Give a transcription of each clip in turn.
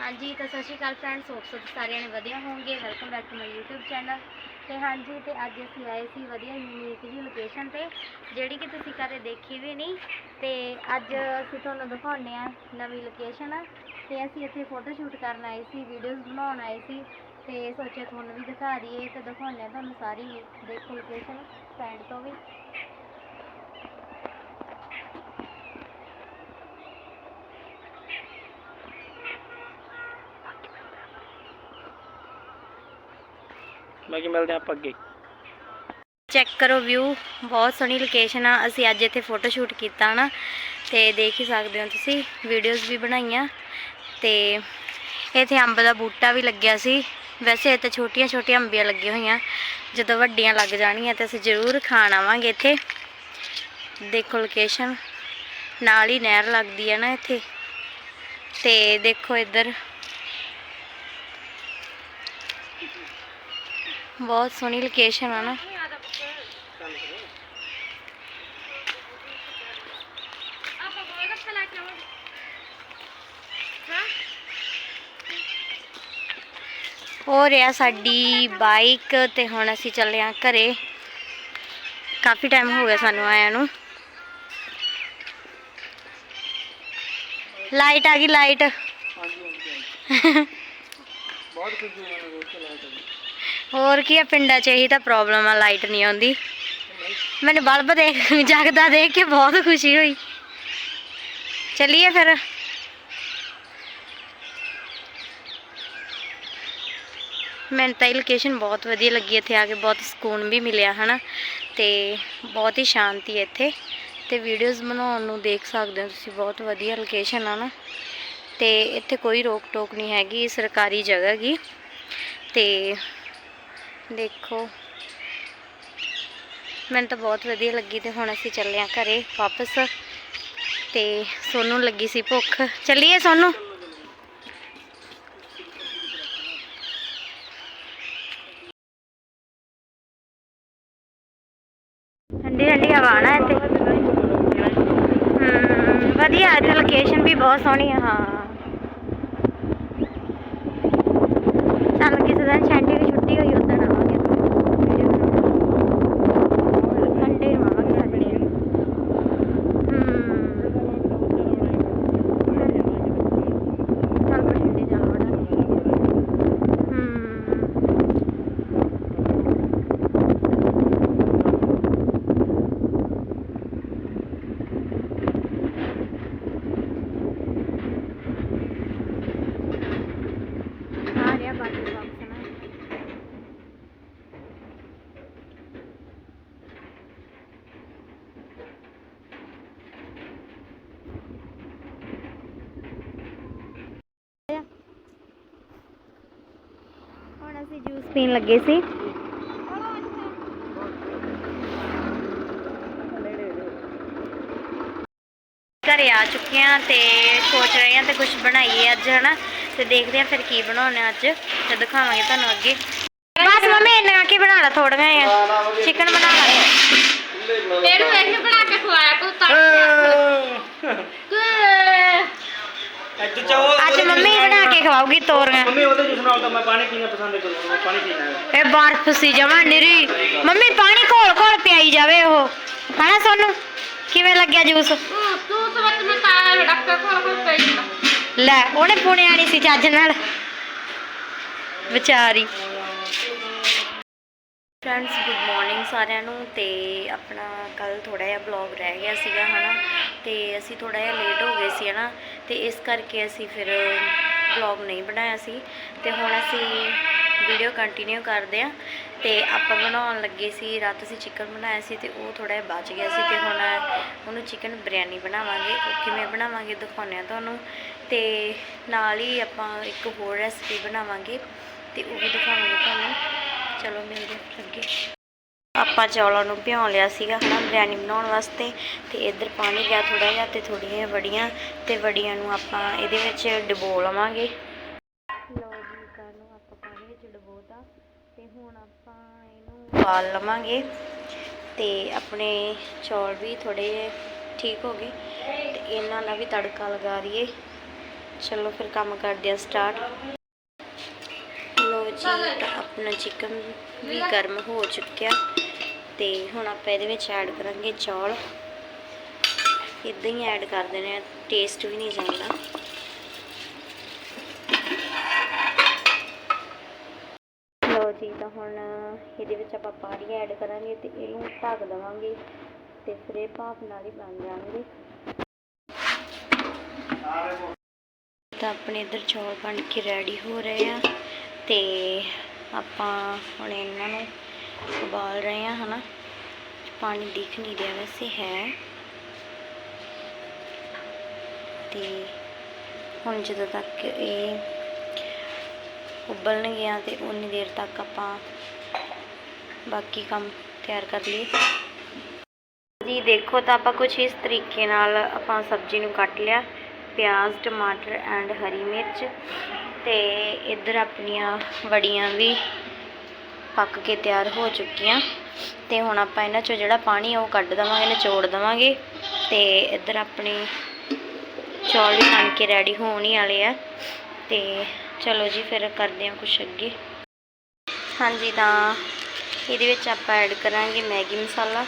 ਹਾਂਜੀ, ਤਾਂ ਸਤਿ ਸ਼੍ਰੀ ਅਕਾਲ ਫਰੈਂਡਸ ਹੋਪ ਸਭ ਸਾਰਿਆਂ ਨੇ ਵਧੀਆ ਹੋਵੋਗੇ welcome back to my YouTube channel ਤੇ ਹਾਂਜੀ, ਤੇ ਅੱਜ ਅਸੀਂ ਆਏ ਸੀ ਵਧੀਆ ਯੂਨੀਕ ਜੀ ਲੋਕੇਸ਼ਨ ਤੇ, ਜਿਹੜੀ ਕਿ ਤੁਸੀਂ ਕਦੇ ਦੇਖੀ ਵੀ ਨਹੀਂ। ਤੇ ਅੱਜ ਅਸੀਂ ਤੁਹਾਨੂੰ ਦਿਖਾਉਂਦੇ ਆ ਨਵੀਂ ਲੋਕੇਸ਼ਨ ਤੇ ਅਸੀਂ ਇੱਥੇ ਫੋਟੋ ਸ਼ੂਟ ਕਰਨ ਆਏ ਸੀ ਵੀਡੀਓਜ਼ ਬਣਾਉਣ ਆਏ ਸੀ। ਤੇ ਸੋਚਿਆ ਤੁਹਾਨੂੰ ਵੀ ਦਿਖਾ ਦਈਏ, ਤੇ ਦਿਖਾਉਂਦੇ ਆ ਤੁਹਾਨੂੰ ਸਾਰੀ ਦੇਖੋ ਲੋਕੇਸ਼ਨ ਸਾਈਡ ਤੋਂ ਵੀ। ਬਾਕੀ ਮਿਲਦੇ ਆਪਾਂ ਅੱਗੇ। ਚੈੱਕ ਕਰੋ ਵਿਊ ਬਹੁਤ ਸੋਹਣੀ ਲੋਕੇਸ਼ਨ ਆ। ਅਸੀਂ ਅੱਜ ਇੱਥੇ ਫੋਟੋ ਸ਼ੂਟ ਕੀਤਾ ਨਾ, ਤੇ ਦੇਖ ਹੀ ਸਕਦੇ ਹੋ ਤੁਸੀਂ ਵੀਡੀਓਜ਼ ਵੀ ਬਣਾਈਆਂ। ਤੇ ਇੱਥੇ ਅੰਬ ਦਾ ਬੂਟਾ ਵੀ ਲੱਗਿਆ ਸੀ। ਵੈਸੇ ਇੱਥੇ ਛੋਟੀਆਂ ਛੋਟੀਆਂ ਅੰਬੀਆਂ ਲੱਗੀਆਂ ਹੋਈਆਂ। ਜਦੋਂ ਵੱਡੀਆਂ ਲੱਗ ਜਾਣਗੀਆਂ ਤੇ ਅਸੀਂ ਜ਼ਰੂਰ ਖਾਣ ਆਵਾਂਗੇ ਇੱਥੇ। ਦੇਖੋ ਲੋਕੇਸ਼ਨ ਨਾਲ ਹੀ ਨਹਿਰ ਲੱਗਦੀ ਹੈ ਨਾ ਇੱਥੇ। ਤੇ ਦੇਖੋ ਇੱਧਰ ਬਹੁਤ ਸੋਹਣੀ ਲੋਕੇਸ਼ਨ ਆ ਨਾ। ਹੋ ਰਿਹਾ ਸਾਡੀ ਬਾਈਕ ਤੇ ਹੁਣ ਅਸੀਂ ਚੱਲੇ ਆ ਘਰੇ। ਕਾਫੀ ਟਾਈਮ ਹੋ ਗਿਆ ਸਾਨੂੰ ਆਇਆ ਨੂੰ। ਲਾਈਟ ਆ ਗਈ ਲਾਈਟ ਬਹੁਤ ਖੁਸ਼ੀ ਹੋਈ ਮੈਨੂੰ ਕੇ ਹੋਰ ਕੀ ਆ, ਪਿੰਡਾਂ 'ਚ ਇਹੀ ਤਾਂ ਪ੍ਰੋਬਲਮ ਆ ਲਾਈਟ ਨਹੀਂ ਆਉਂਦੀ। ਮੈਨੂੰ ਬਲਬ ਦੇਖ, ਜਗਦਾ ਦੇਖ ਕੇ ਬਹੁਤ ਖੁਸ਼ੀ ਹੋਈ। ਚੱਲੀਏ ਫਿਰ। ਮੈਨੂੰ ਤਾਂ ਇਹ ਲੋਕੇਸ਼ਨ ਬਹੁਤ ਵਧੀਆ ਲੱਗੀ, ਇੱਥੇ ਆ ਕੇ ਬਹੁਤ ਸਕੂਨ ਵੀ ਮਿਲਿਆ, ਹਨਾ। ਤੇ ਬਹੁਤ ਹੀ ਸ਼ਾਂਤੀ ਹੈ ਇੱਥੇ। ਤੇ ਵੀਡੀਓਜ਼ ਬਣਾਉਣ ਨੂੰ ਦੇਖ ਸਕਦੇ ਹੋ ਤੁਸੀਂ, ਬਹੁਤ ਵਧੀਆ ਲੋਕੇਸ਼ਨ ਆ ਨਾ। ਤੇ ਇੱਥੇ ਕੋਈ ਰੋਕ ਟੋਕ ਨਹੀਂ ਹੈਗੀ, ਸਰਕਾਰੀ ਜਗ੍ਹਾ ਗੀ। ਤੇ ਦੇਖੋ। ਮੈਨੂੰ ਤਾਂ ਬਹੁਤ ਵਧੀਆ ਲੱਗੀ ਤੇ ਹੁਣ ਅਸੀਂ ਚੱਲੇ ਆ ਘਰੇ ਵਾਪਸ। ਤੇ ਸੋਨੂੰ ਲੱਗੀ ਸੀ ਭੁੱਖ। ਚੱਲੀਏ ਸੋਨੂੰ। ਠੰਡੀ ਠੰਡੀ ਹਵਾ ਨਾ ਇੱਥੇ। ਵਧੀਆ, ਇੱਥੇ ਲੋਕੇਸ਼ਨ ਵੀ ਬਹੁਤ ਸੋਹਣੀ ਆ, ਹਾਂ ਚੱਲ ਕਿਸੇ ਦਿਨ ਸ਼ੈਂਟੀ ਦੀ ਛੁੱਟੀ ਹੋਈ ਉਦੋਂ ਆਵਾਂਗੇ ਸੰਡੇ ਨੂੰ ਆਵਾਂਗੇ ਸੰਡੇ ਨੂੰ ਹਮ ਚੱਲ ਬਠਿੰਡੇ ਜਾ ਵੜਾਂਗੇ ਹਮ ਆ ਰਿਹਾ ਬਾਕੀ ਬਾਕਸ ਨਾ ਹੁਣ ਅਸੀਂ ਜੂਸ ਪੀਣ ਲੱਗੇ ਸੀ। ਘਰੇ ਆ ਚੁੱਕੇ ਆ ਤੇ ਸੋਚ ਰਹੇ ਆ ਤੇ ਕੁਝ ਬਣਾਈਏ ਅੱਜ ਹਨਾ? ਤੇ ਦੇਖਦੇ ਆ ਫਿਰ ਕੀ ਬਣਾਉਣਾ ਅੱਜ ਤੇ ਦਿਖਾਵਾਂਗੇ ਤੁਹਾਨੂੰ ਅੱਗੇ। ਬਸ ਮੰਮੀ ਇਹਨੇ ਆ ਕੇ ਬਣਾ ਲਾ ਥੋੜੀਆਂ ਆ ਚਿਕਨ ਬਣਾ ਲਾ। ਇਹਨੂੰ ਇਹ ਬਣਾ ਕੇ ਖਵਾਇਆ ਕੋ ਅੱਜ ਚਾਹੋ ਅੱਜ ਮੰਮੀ ਖਵਾਉਗੀ ਤੋਰੀਆਂ? ਮੰਮੀ ਉਹਦੇ ਜੂਸ ਨਾਲ ਤਾਂ ਮੈਂ ਪਾਣੀ ਪੀਣਾ ਪਸੰਦ ਕਰੂੰਗਾ ਪਾਣੀ ਪੀਣਾ ਹੈ। ਇਹ ਬਰਫ ਸੀ ਜਮਾ ਨਿਰੀ। ਮੰਮੀ ਪਾਣੀ ਘੋਲ ਘੋਲ ਪਿਆਈ ਜਾਵੇ ਉਹ। ਹਨਾ ਸੋਨੂੰ? ਕਿਵੇਂ ਲੱਗਿਆ ਜੂਸ? ਤੂੰ ਸਵਤ ਮੈਂ ਤਾਂ ਡਾਕਟਰ ਕੋਲ ਕੋਲ ਪਈ ਲੈ ਉਹਨੇ ਪੁਣਿਆ ਨਹੀਂ ਸੀ ਚੱਜ ਨਾਲ। ਵਿਚਾਰੀ। ਫਰੈਂਡਸ ਗੁੱਡ ਮਾਰਨਿੰਗ ਸਾਰਿਆਂ ਨੂੰ। ਤੇ ਆਪਣਾ ਕੱਲ ਥੋੜਾ ਜਿਹਾ ਬਲੌਗ ਰਹਿ ਗਿਆ ਸੀਗਾ ਹਨਾ। ਤੇ ਅਸੀਂ ਥੋੜਾ ਜਿਹਾ ਲੇਟ ਹੋ ਗਏ ਸੀ ਹਨਾ। ਤੇ ਇਸ ਕਰਕੇ ਅਸੀਂ ਫਿਰ ਬਲੌਗ ਨਹੀਂ ਬਣਾਇਆ ਸੀ ਤੇ ਹੁਣ ਅਸੀਂ ਵੀਡੀਓ ਕੰਟੀਨਿਊ ਕਰਦੇ ਆ ਤੇ ਆਪਾਂ ਬਣਾਉਣ ਲੱਗੇ ਸੀ, ਰਾਤ ਅਸੀਂ ਚਿਕਨ ਬਣਾਇਆ ਸੀ ਤੇ ਉਹ ਥੋੜਾ ਜਿਹਾ ਬਚ ਗਿਆ ਸੀ ਤੇ ਹੁਣ ਉਹਨੂੰ ਚਿਕਨ ਬਿਰਿਆਨੀ ਬਣਾਵਾਂਗੇ, ਉਹ ਕਿਵੇਂ ਬਣਾਵਾਂਗੇ ਦਿਖਾਉਂਦੇ ਆ ਤੁਹਾਨੂੰ ਤੇ ਨਾਲ ਹੀ ਆਪਾਂ ਇੱਕ ਹੋਰ ਰੈਸਪੀ ਬਣਾਵਾਂਗੇ ਤੇ ਉਹ ਵੀ ਦਿਖਾਵਾਂਗੇ ਤੁਹਾਨੂੰ। ਚਲੋ ਮਿਲਦੇ ਹਾਂ ਫਿਰ ਅੱਗੇ ਆਪਾਂ ਚੌਲਾਂ ਨੂੰ ਭਿਉਂ ਲਿਆ ਸੀਗਾ, ਹਨਾ ਬਿਰਿਆਨੀ ਬਣਾਉਣ ਵਾਸਤੇ, ਤੇ ਇੱਧਰ ਪਾਣੀ ਗਿਆ ਥੋੜਾ ਜਿਹਾ ਤੇ ਥੋੜੀਆਂ ਵੜੀਆਂ, ਤੇ ਵੜੀਆਂ ਨੂੰ ਆਪਾਂ ਇਹਦੇ ਵਿੱਚ ਡਬੋ ਲਵਾਂਗੇ। ਲਓ ਜੀ ਕਰ ਨੂੰ ਆਪਾਂ ਪਾਣੀ ਵਿੱਚ ਡੁਬੋਤਾ ਤੇ ਹੁਣ ਆਪਾਂ ਇਹਨੂੰ ਉਬਾਲ ਲਵਾਂਗੇ, ਤੇ ਆਪਣੇ ਚੌਲ ਵੀ ਥੋੜੇ ਠੀਕ ਹੋ ਗਏ, ਤੇ ਇਹਨਾਂ ਦਾ ਵੀ ਤੜਕਾ ਲਗਾ ਦਈਏ। ਚਲੋ ਫਿਰ ਕੰਮ ਕਰਦੇ ਆ ਸਟਾਰਟ ਲੋ ਜੀ ਤਾਂ ਆਪਣਾ ਚਿਕਨ ਵੀ ਗਰਮ ਹੋ ਚੁੱਕਿਆ। ਤੇ ਹੁਣ ਆਪਾਂ ਇਹਦੇ ਵਿੱਚ ਐਡ ਕਰਾਂਗੇ ਚੌਲ। ਇਦਾਂ ਹੀ ਐਡ ਕਰ ਦੇਣੇ ਆ ਟੇਸਟ ਵੀ ਨਹੀਂ ਜਾਂਦਾ ਲੋ ਜੀ, ਤਾਂ ਹੁਣ ਇਹਦੇ ਵਿੱਚ ਆਪਾਂ ਪਾਣੀ ਐਡ ਕਰਾਂਗੇ ਤੇ ਇਹਨੂੰ ਢੱਕ ਦੇਵਾਂਗੇ ਤੇ ਫਿਰ ਇਹ ਭਾਪ ਨਾਲ ਹੀ ਬਣ ਜਾਣਗੇ। ਤਾਂ ਆਪਣੇ ਇੱਧਰ ਚੌਲ ਬਣ ਕੇ ਰੈਡੀ ਹੋ ਰਹੇ ਆ ਤੇ ਆਪਾਂ ਹੁਣ ਇਹਨਾਂ ਨੂੰ ਉਬਾਲ ਰਹੇ ਆ ਹਨਾ? ਪਾਣੀ ਦਿਖ ਨਹੀਂ ਰਿਹਾ ਵੈਸੇ ਹੈ। ਤੇ ਹੁਣ ਜਦੋਂ ਤੱਕ ਇਹ ਉਬਲਣਗੀਆਂ ਤੇ ਉਨੀ ਦੇਰ ਤੱਕ ਆਪਾਂ ਬਾਕੀ ਕੰਮ ਤਿਆਰ ਕਰ ਲਈਏ। ਜੀ, ਦੇਖੋ ਤਾਂ ਆਪਾਂ ਕੁਝ ਇਸ ਤਰੀਕੇ ਨਾਲ ਆਪਾਂ ਸਬਜ਼ੀ ਨੂੰ ਕੱਟ ਲਿਆ। ਪਿਆਜ਼, ਟਮਾਟਰ ਐਂਡ ਹਰੀ ਮਿਰਚ ਤੇ ਇੱਧਰ ਆਪਣੀਆਂ ਵੜੀਆਂ ਵੀ ਪੱਕ ਕੇ ਤਿਆਰ ਹੋ ਚੁੱਕੀਆਂ। ਤੇ ਹੁਣ ਆਪਾਂ ਇਹਨਾਂ ਚੋਂ ਜਿਹੜਾ ਪਾਣੀ ਆ ਉਹ ਕੱਢ ਦਵਾਂਗੇ, ਨਿਚੋੜ ਦਵਾਂਗੇ। ਤੇ ਇੱਧਰ ਆਪਣੇ ਚੌਲ ਵੀ ਬਣ ਕੇ ਰੈਡੀ ਹੋਣ ਹੀ ਵਾਲੇ ਆ। ਤੇ ਚਲੋ ਜੀ, ਫਿਰ ਕਰਦੇ ਹਾਂ ਕੁਛ ਅੱਗੇ। ਹਾਂਜੀ, ਤਾਂ ਇਹਦੇ ਵਿੱਚ ਆਪਾਂ ਐਡ ਕਰਾਂਗੇ ਮੈਗੀ ਮਸਾਲਾ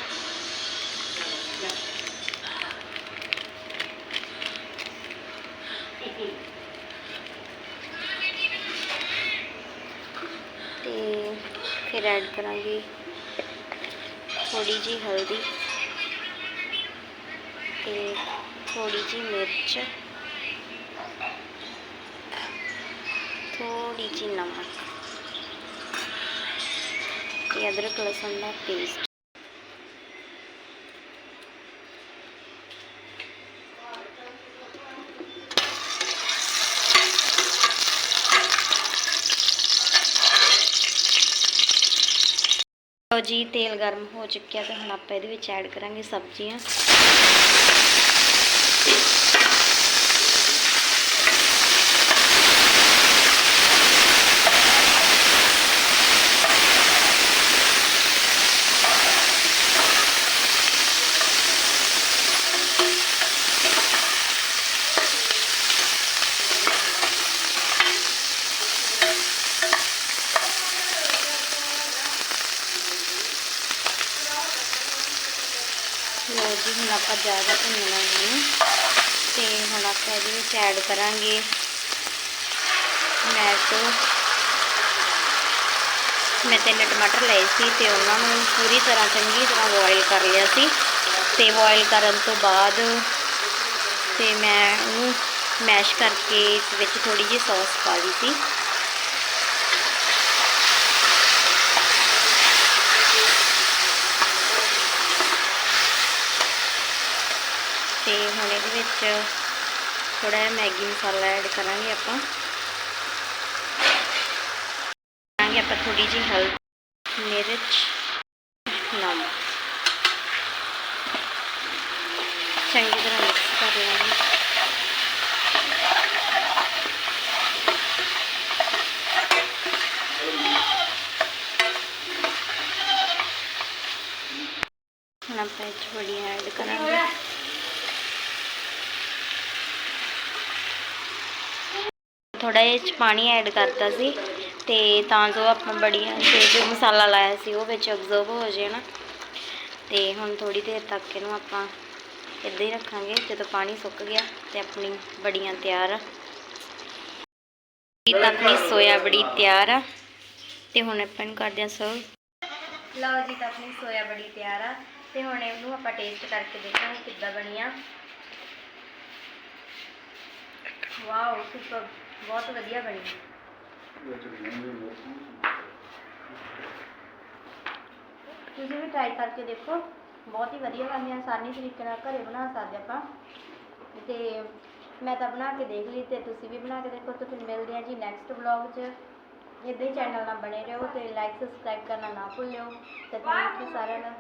ਤੇ ਫਿਰ ਐਡ ਕਰਾਂਗੇ। ਥੋੜੀ ਜੀ ਹਲਦੀ ਤੇ ਥੋੜੀ ਜੀ ਮਿਰਚ ਥੋੜੀ ਜੀ ਨਮਕ ਤੇ ਅਦਰਕ, ਲਸਣ ਦਾ ਪੇਸਟ ਲਓ ਜੀ ਤੇਲ ਗਰਮ ਹੋ ਚੁੱਕਿਆ ਤੇ ਹੁਣ ਆਪਾਂ ਇਹਦੇ ਵਿੱਚ ਐਡ ਕਰਾਂਗੇ ਸਬਜ਼ੀਆਂ ਲਓ ਜੀ ਹੁਣ ਆਪਾਂ ਜ਼ਿਆਦਾ ਭੁੰਨਣਾ ਨਹੀਂ। ਤੇ ਹੁਣ ਆਪਾਂ ਇਹਦੇ ਵਿੱਚ ਐਡ ਕਰਾਂਗੇ ਟਮੈਟੋ ਮੈਂ ਤਿੰਨ ਟਮਾਟਰ ਲਏ ਸੀ ਤੇ ਉਹਨਾਂ ਨੂੰ ਪੂਰੀ ਤਰ੍ਹਾਂ ਚੰਗੀ ਤਰ੍ਹਾਂ ਬੋਇਲ ਕਰ ਲਿਆ ਸੀ। ਤੇ ਬੋਇਲ ਕਰਨ ਤੋਂ ਬਾਅਦ ਤੇ ਮੈਂ ਉਹਨੂੰ ਮੈਸ਼ ਕਰਕੇ ਇਸ ਵਿੱਚ ਥੋੜੀ ਜਿਹੀ ਸੌਸ ਪਾ ਲਈ ਸੀ ਤੇ ਹੁਣ ਇਹਦੇ ਵਿੱਚ ਥੋੜਾ ਜਿਹਾ ਮੈਗੀ ਮਸਾਲਾ ਐਡ ਕਰਾਂਗੇ ਆਪਾਂ। ਕਰਾਂਗੇ ਆਪਾਂ ਥੋੜੀ ਜਿਹੀ ਹਲਦੀ, ਮਿਰਚ, ਨਮਕ। ਚੰਗੀ ਤਰ੍ਹਾਂ ਮਿਕਸ ਕਰ ਲਾਂਗੇ ਹੁਣ ਆਪਾਂ ਇਹ 'ਚ ਵੜੀਆਂ ਐਡ ਕਰਾਂਗੇ। ਥੋੜਾ ਜਿਹਾ ਇਹ 'ਚ ਪਾਣੀ ਐਡ ਕਰਤਾ ਸੀ ਤੇ ਤਾਂ ਜੋ ਆਪਾਂ ਬੜੀਆਂ ਤੇ ਜੋ ਮਸਾਲਾ ਲਾਇਆ ਸੀ ਉਹ ਵਿੱਚ ਅਬਜ਼ਰਵ ਹੋ ਜਾਏ ਨਾ। ਤੇ ਹੁਣ ਥੋੜੀ ਦੇਰ ਤੱਕ ਇਹਨੂੰ ਆਪਾਂ ਇੱਦਾਂ ਹੀ ਰੱਖਾਂਗੇ, ਜਦੋਂ ਪਾਣੀ ਸੁੱਕ ਗਿਆ ਤੇ ਆਪਣੀ ਬੜੀਆਂ ਤਿਆਰ ਆ। ਇਹ ਤਾਂ ਆਪਣੀ ਸੋਇਆ ਬੜੀ ਤਿਆਰ ਆ। ਤੇ ਹੁਣ ਆਪਾਂ ਇਹਨੂੰ ਕਰਦੇ ਹਾਂ ਸਰਵ ਲਓ ਜੀ ਤਾਂ ਆਪਣੀ ਸੋਇਆ ਬੜੀ ਤਿਆਰ ਆ। ਤੇ ਹੁਣ ਇਹਨੂੰ ਆਪਾਂ ਟੇਸਟ ਕਰਕੇ ਦੇਖਾਂਗੇ ਕਿੱਦਾਂ ਬਣੀ ਆ। ਵਾਓ ਸੁਪਰ ਬਹੁਤ ਵਧੀਆ ਬਣੀ। ਤੁਸੀਂ ਵੀ ਟਰਾਈ ਕਰਕੇ ਦੇਖੋ। ਬਹੁਤ ਹੀ ਵਧੀਆ ਬਣਦੀ ਆ, ਆਸਾਨੀ ਤਰੀਕੇ ਨਾਲ ਘਰੇ ਬਣਾ ਸਕਦੇ ਆਪਾਂ। ਤੇ ਮੈਂ ਤਾਂ ਬਣਾ ਕੇ ਦੇਖ ਲਈ ਤੇ ਤੁਸੀਂ ਵੀ ਬਣਾ ਕੇ ਦੇਖੋ। ਤੇ ਫਿਰ ਮਿਲਦੇ ਆ ਜੀ ਨੈਕਸਟ ਵਲੌਗ 'ਚ। ਇੱਦਾਂ ਹੀ ਚੈਨਲ ਨਾਲ ਬਣੇ ਰਹੋ ਤੇ ਲਾਈਕ ਸਬਸਕ੍ਰਾਈਬ ਕਰਨਾ ਨਾ ਭੁੱਲਿਓ। ਤੇ ਥੈਂਕ ਯੂ ਸਾਰਿਆਂ ਨੂੰ